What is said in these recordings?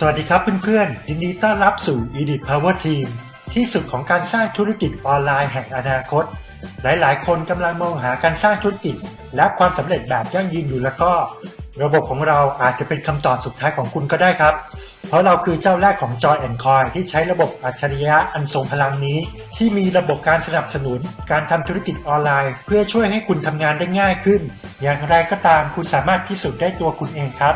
สวัสดีครับเพื่อนๆยินดีต้อนรับสู่ Edit Power Team ที่สุดของการสร้างธุรกิจออนไลน์แห่งอนาคต หลายๆ คนกำลังมองหาการสร้างธุรกิจ และความสำเร็จแบบยั่งยืนอยู่แล้วก็ ระบบของเราอาจจะเป็นคำตอบสุดท้ายของคุณก็ได้ครับ เพราะเราคือเจ้าแรกของ Joy and Coin ที่ใช้ระบบอัจฉริยะอันทรงพลังนี้ ที่มีระบบการสนับสนุน การทำธุรกิจออนไลน์ เพื่อช่วยให้คุณทำงานได้ง่ายขึ้น อย่างไรก็ตามคุณสามารถพิสูจน์ได้ตัวคุณเองครับ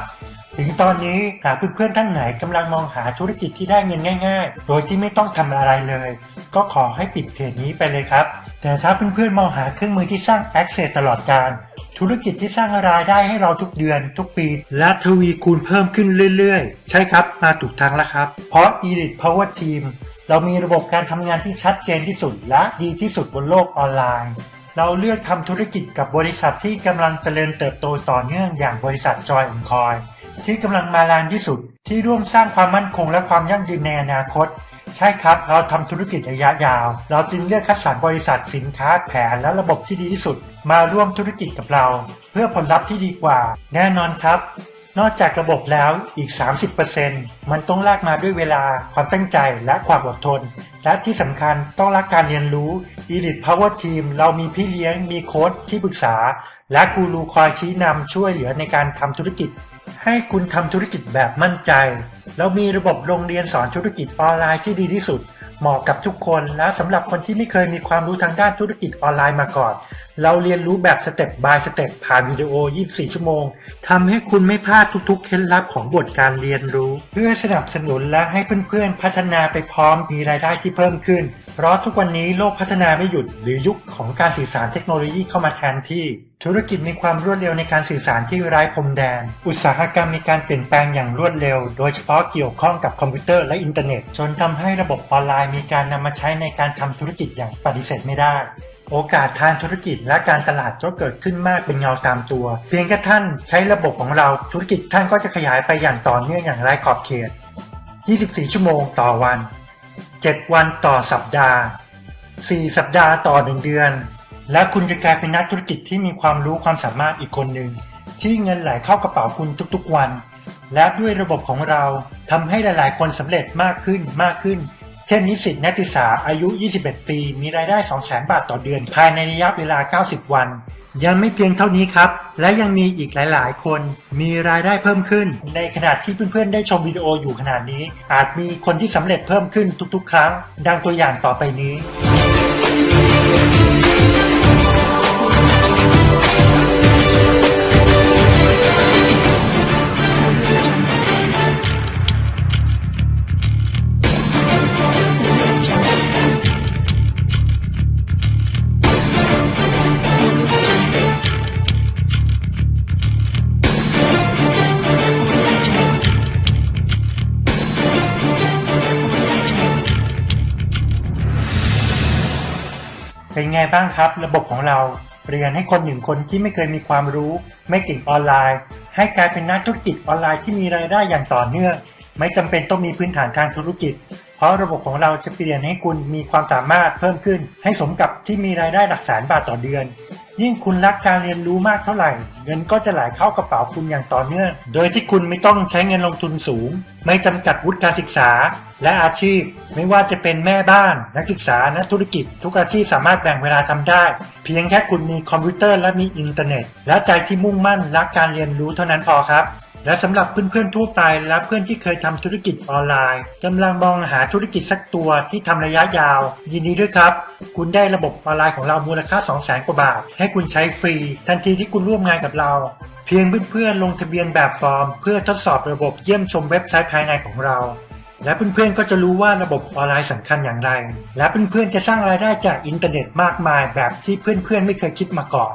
ถึงตอนนี้หากเพื่อนๆท่านไหนกำลังมองหาธุรกิจที่ได้เงินง่าย ๆ โดยที่ไม่ต้องทำอะไรเลย ก็ขอให้ปิดเพจนี้ไปเลยครับ แต่ถ้าเพื่อนๆมองหาเครื่องมือที่สร้าง Access ตลอดการ ธุรกิจที่สร้างรายได้ให้เราทุกเดือนทุกปี และทวีคูณเพิ่มขึ้นเรื่อยๆ ใช่ครับ มาถูกทางแล้วครับ เพราะ Elite Power Team เรามีระบบการทำงานที่ชัดเจนที่สุดและดีที่สุดบนโลกออนไลน์ เราเลือกทำธุรกิจกับบริษัทที่กำลังเจริญเติบโตต่อเนื่องอย่างบริษัท Joy and Coin ที่กำลังมาแรงที่สุด ที่ร่วมสร้างความมั่นคงและความยั่งยืนในอนาคต ใช่ครับ เราทำธุรกิจระยะยาว เราจึงเลือกคัดสรรบริษัทสินค้าแผนและระบบที่ดีที่สุด มาร่วมธุรกิจกับเรา เพื่อผลลัพธ์ที่ดีกว่า แน่นอนครับ นอกจากระบบแล้วอีก 30%มันต้องลากมาด้วยเวลาความตั้งใจและความอดทน และที่สำคัญต้องรักการเรียนรู้ Elite Power Team เรามีพี่เลี้ยง มีโค้ชที่ปรึกษา และกูรูคอยชี้นำช่วยเหลือในการทำธุรกิจ ให้คุณทำธุรกิจแบบมั่นใจ เรามีระบบโรงเรียนสอนธุรกิจออนไลน์ที่ดีที่สุด เหมาะกับทุกคนและสำหรับคนที่ไม่เคยมีความรู้ทางด้านธุรกิจออนไลน์มาก่อน เราเรียนรู้แบบสเต็ปบายสเต็ปผ่านวิดีโอ 24 ชั่วโมงทำให้คุณไม่พลาดทุกๆ เคล็ดลับของบทการเรียนรู้ เพื่อสนับสนุนและให้เพื่อนๆ พัฒนาไปพร้อมมีรายได้ที่เพิ่มขึ้น เพราะทุกวันนี้โลกพัฒนาไม่หยุดหรือยุคของการสื่อสารเทคโนโลยีเข้ามาแทนที่ ธุรกิจมีความรวดเร็วในการสื่อสารที่ไร้พรมแดน อุตสาหกรรมมีการเปลี่ยนแปลงอย่างรวดเร็ว โดยเฉพาะเกี่ยวข้องกับคอมพิวเตอร์และอินเทอร์เน็ต จนทำให้ระบบออนไลน์มีการนำมาใช้ในการทำธุรกิจอย่างปฏิเสธไม่ได้โอกาสทางธุรกิจและการตลาดก็เกิดขึ้นมากเป็นเงาตามตัว เพียงแค่ท่านใช้ระบบของเราธุรกิจท่านก็จะขยายไปอย่างต่อเนื่องอย่างไร้ขอบเขต 24 ชั่วโมงต่อวัน 7 วันต่อสัปดาห์ 4 สัปดาห์ต่อ 1 เดือน และคุณจะกลายเป็นนักธุรกิจที่มีความรู้ความสามารถอีกคนหนึ่ง ที่เงินไหลเข้ากระเป๋าคุณทุกๆวัน และด้วยระบบของเราทำให้หลายๆ คนสำเร็จมากขึ้นมากขึ้น เช่นนิสิตนักศึกษาอายุ 21 ปี มีรายได้ 200,000 บาทต่อเดือน ภายในระยะเวลา 90 วัน ยังไม่เพียงเท่านี้ครับ และยังมีอีกหลาย ๆ คนมีรายได้เพิ่มขึ้น ในขณะที่เพื่อน ๆ ได้ชมวิดีโออยู่ขนาดนี้ อาจมีคนที่สำเร็จเพิ่มขึ้นทุก ๆ ครั้ง ดังตัวอย่างต่อไปนี้ เป็นไงบ้างครับ ระบบของเราเรียนให้คนหนึ่งคนที่ไม่เคยมีความรู้ ไม่เก่งออนไลน์ ให้กลายเป็นนักธุรกิจออนไลน์ที่มีรายได้อย่างต่อเนื่อง ไม่จำเป็นต้องมีพื้นฐานทางธุรกิจ เพราะระบบของเราจะเปลี่ยนให้คุณมีความสามารถเพิ่มขึ้น ให้สมกับที่มีรายได้หลักแสนบาทต่อเดือน ยิ่งคุณรักการเรียนรู้มากเท่าไหร่ เงินก็จะไหลเข้ากระเป๋าคุณอย่างต่อเนื่อง โดยที่คุณไม่ต้องใช้เงินลงทุนสูง ไม่จำกัดวุฒิการศึกษา และอาชีพ ไม่ว่าจะเป็นแม่บ้าน นักศึกษา นักธุรกิจ ทุกอาชีพสามารถแบ่งเวลาทำได้ เพียงแค่คุณมีคอมพิวเตอร์และมีอินเทอร์เน็ต และใจที่มุ่งมั่นรักการเรียนรู้เท่านั้นพอครับ และสำหรับเพื่อนๆทั่วไปและเพื่อนที่เคยทำธุรกิจออนไลน์กำลังมองหาธุรกิจสักตัวที่ทำระยะยาว ยินดีด้วยครับ คุณได้ระบบออนไลน์ของเรามูลค่า 2 0 0 0 0 0 กว่าบาท ให้คุณใช้ฟรี ทันทีที่คุณร่วมงานกับเรา เพียงเพื่อนๆลงทะเบียนแบบฟอร์ม เพื่อทดสอบระบบเยี่ยมชมเว็บไซต์ภายในของเรา และเพื่อนๆก็จะรู้ว่าระบบออนไลน์สำคัญอย่างไร และเพื่อนๆจะสร้างรายได้จากอินเทอร์เน็ตมากมาย แบบที่เพื่อนๆไม่เคยคิดมาก่อน